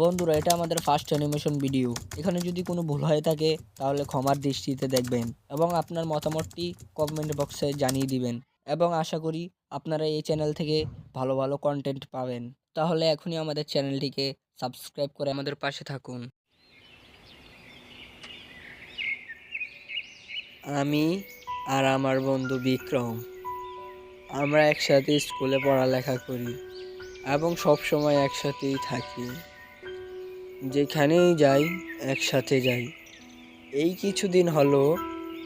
বন্ধুরা, এটা আমাদের ফার্স্ট অ্যানিমেশন ভিডিও এখানে যদি কোনো ভুল হয়ে থাকে, তাহলে ক্ষমার দৃষ্টিতে দেখবেন এবং আপনার মতামতটি কমেন্ট বক্সে জানিয়ে দিবেন এবং আশা করি আপনারা এই চ্যানেল থেকে ভালো ভালো কন্টেন্ট পাবেন। তাহলে এখনই আমাদের চ্যানেলটিকে সাবস্ক্রাইব করে আমাদের পাশে থাকুন। আমি আর আমার বন্ধু বিক্রম, আমরা একসাথে স্কুলে পড়ালেখা করি এবং সব সময় একসাথেই থাকি। যেখানেই যাই, একসাথে যাই। এই কিছুদিন হলো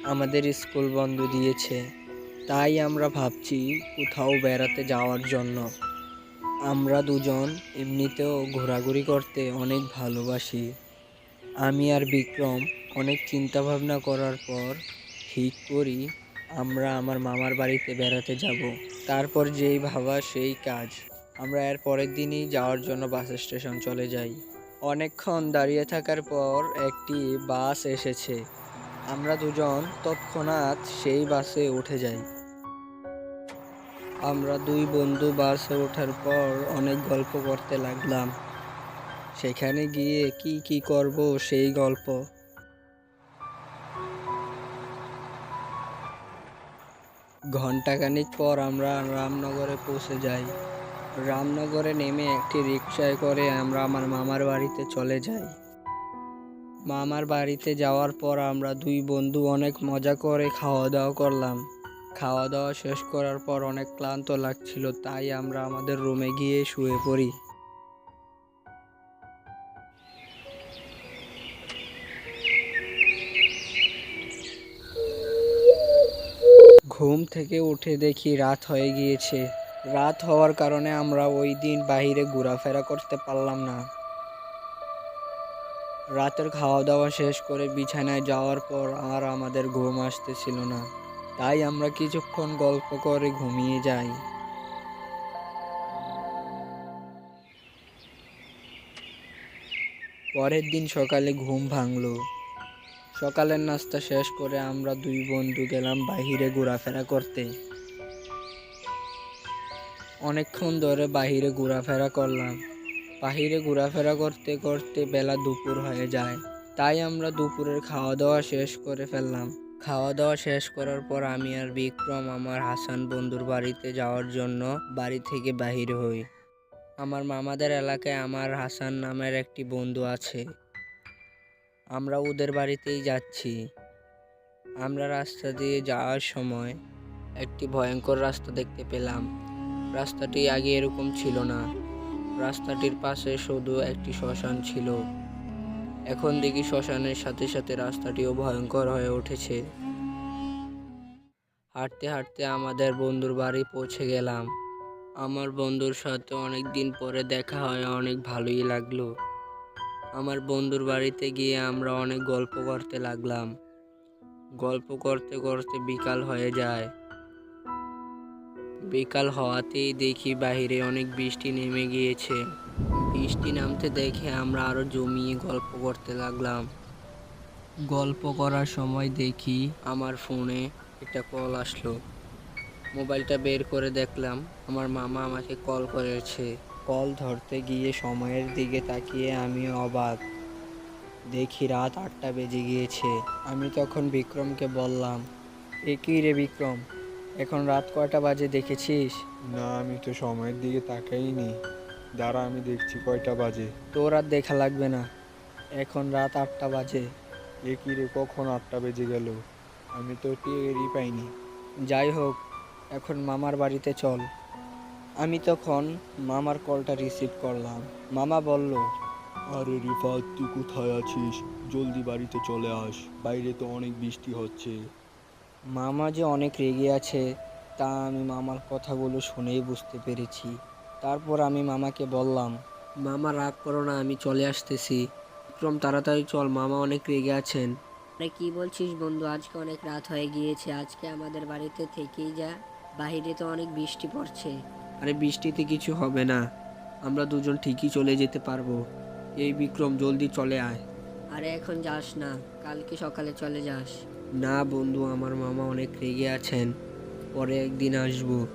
আমাদের স্কুল বন্ধ দিয়েছে। তাই আমরা ভাবছি কোথাও বেড়াতে যাওয়ার জন্য। আমরা দুজন এমনিতেও ঘোরাঘুরি করতে অনেক ভালোবাসি। আমি আর বিক্রম অনেক চিন্তা ভাবনা করার পর ঠিক করি আমরা আমার মামার বাড়িতে বেড়াতে যাব। তারপর যেই ভাবা সেই কাজ। আমরা এর পরের দিনই যাওয়ার জন্য বাস স্টেশন চলে যাই। অনেকক্ষণ দাঁড়িয়ে থাকার পর একটি বাস এসেছে। আমরা দুজন তৎক্ষণাৎ সেই বাসে উঠে যাই। আমরা দুই বন্ধু বাসে ওঠার পর অনেক গল্প করতে লাগলাম। সেখানে গিয়ে কি কি করব সেই গল্প। ঘন্টাখানিক পর আমরা রামনগরে পৌঁছে যাই। রামনগরে নেমে একটি রিকশায় করে আমরা আমার মামার বাড়িতে চলে যাই। মামার বাড়িতে যাওয়ার পর আমরা দুই বন্ধু অনেক মজা করে খাওয়া দাওয়া করলাম। খাওয়া দাওয়া শেষ করার পর অনেক ক্লান্ত লাগছিল, তাই আমরা আমাদের রুমে গিয়ে শুয়ে পড়ি। ঘুম থেকে উঠে দেখি রাত হয়ে গিয়েছে। রাত হওয়ার কারণে আমরা ওই দিন বাইরে ঘোরাফেরা করতে পারলাম না। রাতের খাওয়া দাওয়া শেষ করে বিছানায় যাওয়ার পর আর আমাদের ঘুম আসতেছিল না। তাই আমরা কিছুক্ষণ গল্প করে ঘুমিয়ে যাই। পরের দিন সকালে ঘুম ভাঙলো। সকালের নাস্তা শেষ করে আমরা দুই বন্ধু গেলাম বাহিরে ঘোরাফেরা করতে। অনেকক্ষণ ধরে বাহিরে ঘোরাফেরা করলাম। বাহিরে ঘোরাফেরা করতে করতে বেলা দুপুর হয়ে যায়। তাই আমরা দুপুরের খাওয়া দাওয়া শেষ করে ফেললাম। খাওয়া দাওয়া শেষ করার পর আমি আর বিক্রম, আমার হাসান বন্ধুর বাড়িতে যাওয়ার জন্য বাড়ি থেকে বাহির হই। আমার মামাদের এলাকায় আমার হাসান নামের একটি বন্ধু আছে। আমরা ওদের বাড়িতেই যাচ্ছি। আমরা রাস্তা দিয়ে যাওয়ার সময় একটি ভয়ঙ্কর রাস্তা দেখতে পেলাম। রাস্তাটি আগে এরকম ছিল না। রাস্তাটির পাশে শুধু একটি শ্মশান ছিল। এখন দেখি শ্মশানের সাথে সাথে রাস্তাটিও ভয়ঙ্কর হয়ে উঠেছে। হাঁটতে হাঁটতে আমাদের বন্ধুর বাড়ি পৌঁছে গেলাম। আমার বন্ধুর সাথে অনেক দিন পরে দেখা হয় অনেক ভালোই লাগল। আমার বন্ধুর বাড়িতে গিয়ে আমরা অনেক গল্প করতে লাগলাম। গল্প করতে করতে বিকাল হয়ে যায়। বিকাল হওয়াতেই দেখি বাইরে অনেক বৃষ্টি নেমে গিয়েছে। বৃষ্টি নামতে দেখে আমরা আরও জমিয়ে গল্প করতে লাগলাম। গল্প করার সময় দেখি আমার ফোনে একটা কল আসলো। মোবাইলটা বের করে দেখলাম, আমার মামা আমাকে কল করেছে। কল ধরতে গিয়ে সময়ের দিকে তাকিয়ে আমি অবাক। দেখি রাত আটটা বেজে গিয়েছে। আমি তখন বিক্রমকে বললাম, এ কি রে বিক্রম? এখন রাত কয়টা বাজে দেখেছিস? না আমি তো সময়ের দিকে তাকাইনি। দাঁড়া আমি দেখছি কয়টা বাজে। তোর আর দেখা লাগবে না। এখন রাত আটটা বাজে। এ কি রে কখন আটটা বেজে গেল? আমি তো টেরই পাইনি। যাই হোক এখন মামার বাড়িতে চল। আমি তখন মামার কলটা রিসিভ করলাম। মামা বলল আরে রিফাত তুই কোথায় আছিস? জলদি বাড়িতে চলে আস। বাইরে তো অনেক বৃষ্টি হচ্ছে। মামা যে অনেক রেগে আছে তা আমি মামার কথাগুলো শুনেই বুঝতে পেরেছি। তারপর আমি মামাকে বললাম মামা রাগ করো না আমি চলে আসতেছি। বিক্রম তাড়াতাড়ি চল মামা অনেক রেগে আছেন। আরে কি বলছিস বন্ধু আজকে অনেক রাত হয়ে গিয়েছে আজকে আমাদের বাড়িতে থেকেই যা বাইরে তো অনেক বৃষ্টি পড়ছে। আরে বৃষ্টিতে কিছু হবে না আমরা দুজন ঠিকই চলে যেতে পারব। এই বিক্রম জলদি চলে আয়। আরে এখন যাস না কালকে সকালে চলে যাস। না বন্ধু, আমার মামা অনেক রেগে আছেন। পরে একদিন আসব।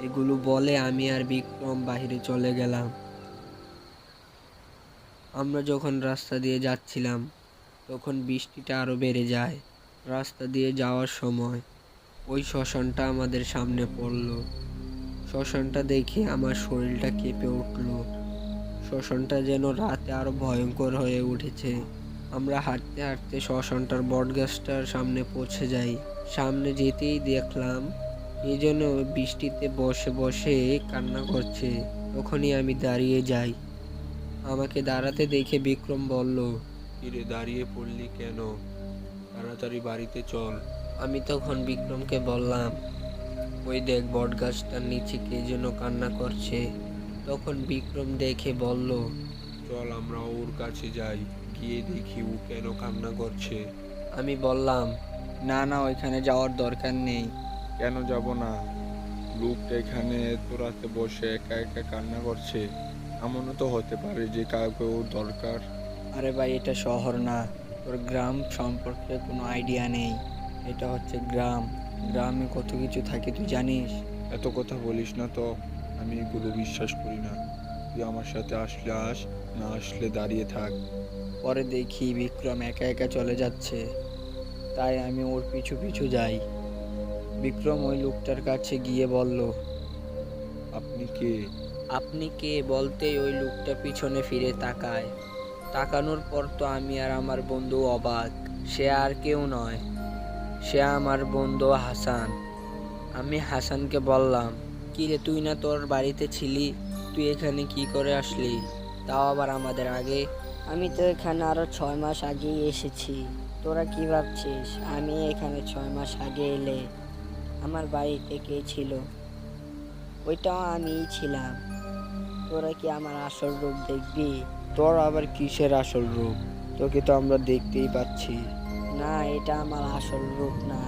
এগুলো বলে আমি আর বিক্রম বাইরে চলে গেলাম। আমরা যখন রাস্তা দিয়ে যাচ্ছিলাম, তখন বৃষ্টিটা আরও বেড়ে যায় রাস্তা দিয়ে যাওয়ার সময়। ওই শ্মশানটা আমাদের সামনে পড়ল। শ্মশানটা দেখে আমার শরীরটা কেঁপে উঠল। শ্মশানটা যেন রাতে আরও ভয়ঙ্কর হয়ে উঠেছে। আমরা হাঁটতে হাঁটতে শ্মশানটার বটগাছটার সামনে পৌঁছে যাই। সামনে যেতেই দেখলাম এই জন্য বৃষ্টিতে বসে বসে কান্না করছে। তখনই আমি দাঁড়িয়ে যাই। আমাকে দাঁড়াতে দেখে বিক্রম বলল কিরে দাঁড়িয়ে পড়লি কেন? তাড়াতাড়ি বাড়িতে চল। আমি তখন বিক্রমকে বললাম ওই দেখ বটগাছটার নিচে কে যেন কান্না করছে। তখন বিক্রম দেখে বলল চল আমরা ওর কাছে যাই। গিয়ে দেখি ও কেন কান্না করছে। আমি বললাম না না ওইখানে যাওয়ার দরকার নেই। কেন যাব না? লোকটা এখানে এত রাতে বসে একা একা কান্না করছে। এমনও তো হতে পারে যে কাউকে ওর দরকার। আরে ভাই এটা শহর না। তোর গ্রাম সম্পর্কে কোনো আইডিয়া নেই। এটা হচ্ছে গ্রাম। গ্রামে কত কিছু থাকে তুই জানিস? এত কথা বলিস না তো। আমি এগুলো বিশ্বাস করি না। তুই আমার সাথে আসলে আস না আসলে দাঁড়িয়ে থাক। পরে দেখি বিক্রম একা একা চলে যাচ্ছে। তাই আমি ওর পিছু পিছু যাই। বিক্রম ওই লোকটার কাছে গিয়ে বলল আপনি কে? আপনি কে বলতেই ওই লোকটা পিছনে ফিরে তাকায়। তাকানোর পর তো আমি আর আমার বন্ধু অবাক। সে আর কেউ নয়। সে আমার বন্ধু হাসান। আমি হাসানকে বললাম কি রে তুই না তোর বাড়িতে ছিলি? তুই এখানে কি করে আসলি? তাও আবার আমাদের আগে আমি তো এখানে আরও ছয় মাস আগেই এসেছি। তোরা কি ভাবছিস? আমি এখানে ছয় মাস আগে এলে আমার বাড়িতে কে ছিল? ওইটাও আমিই ছিলাম। তোরা কি আমার আসল রূপ দেখবি? তোর আবার কিসের আসল রূপ? তোকে তো আমরা দেখতেই পাচ্ছি। না এটা আমার আসল রূপ না।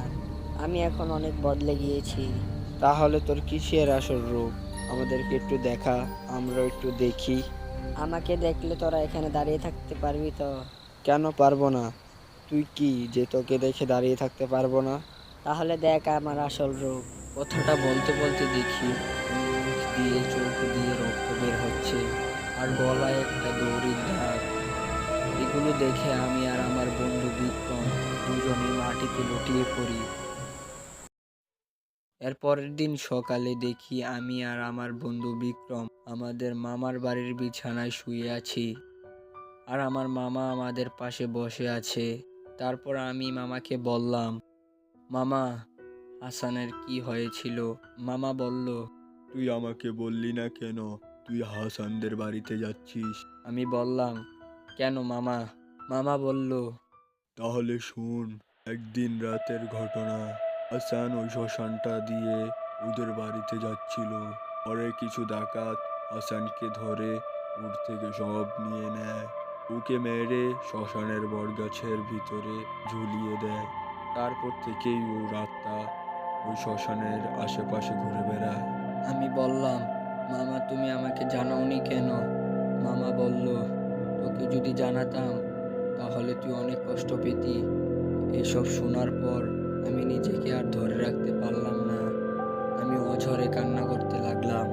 আমি এখন অনেক বদলে গিয়েছি। তাহলে তোর কিসের আসল রূপ? আমাদেরকে একটু দেখা আমরা একটু দেখি। আমাকে দেখলে তোরা এখানে দাঁড়িয়ে থাকতে পারবি তো। কেন পারব না? তুই কি যে তোকে দেখে দাঁড়িয়ে থাকতে পারব না? তাহলে দেখ আমার আসল রূপ। কথাটা বলতে বলতে দেখি মুখ দিয়ে চোখ দিয়ে রক্ত বের হচ্ছে আর গলায় একটা দৌড়ির দাগ। এগুলো দেখে আমি আর আমার বন্ধু বিক্রম দুজনে মাটিতে লুটিয়ে পড়ি। এর পরের দিন সকালে দেখি আমি আর আমার বন্ধু বিক্রম আমাদের মামার বাড়ির বিছানায় শুয়ে আছি। আর আমার মামা আমাদের পাশে বসে আছে। তারপর আমি মামাকে বললাম মামা হাসানের কি হয়েছিল? মামা বলল তুই আমাকে বললি না কেন? তুই হাসানদের বাড়িতে যাচ্ছিস? আমি বললাম কেন মামা? মামা বলল তাহলে শুন একদিন রাতের ঘটনা। হাসান ওই শ্মশানটা দিয়ে ওদের বাড়িতে যাচ্ছিল। পরে কিছু ডাকাত হাসানকে ধরে ওর থেকে সব নিয়ে নেয়। ওকে মেরে শ্মশানের বটগাছের ভিতরে ঝুলিয়ে দেয়। তারপর থেকেই ও রাতটা ওই শ্মশানের আশেপাশে ঘুরে বেড়ায়। আমি বললাম, মামা, তুমি আমাকে জানাওনি কেন? মামা বলল, তোকে যদি জানাতাম, তাহলে তুই অনেক কষ্ট পেতি। এসব শোনার পর আমি নিজেকে আর ধরে রাখতে পারলাম না। আমি অঝরে কান্না করতে লাগলাম।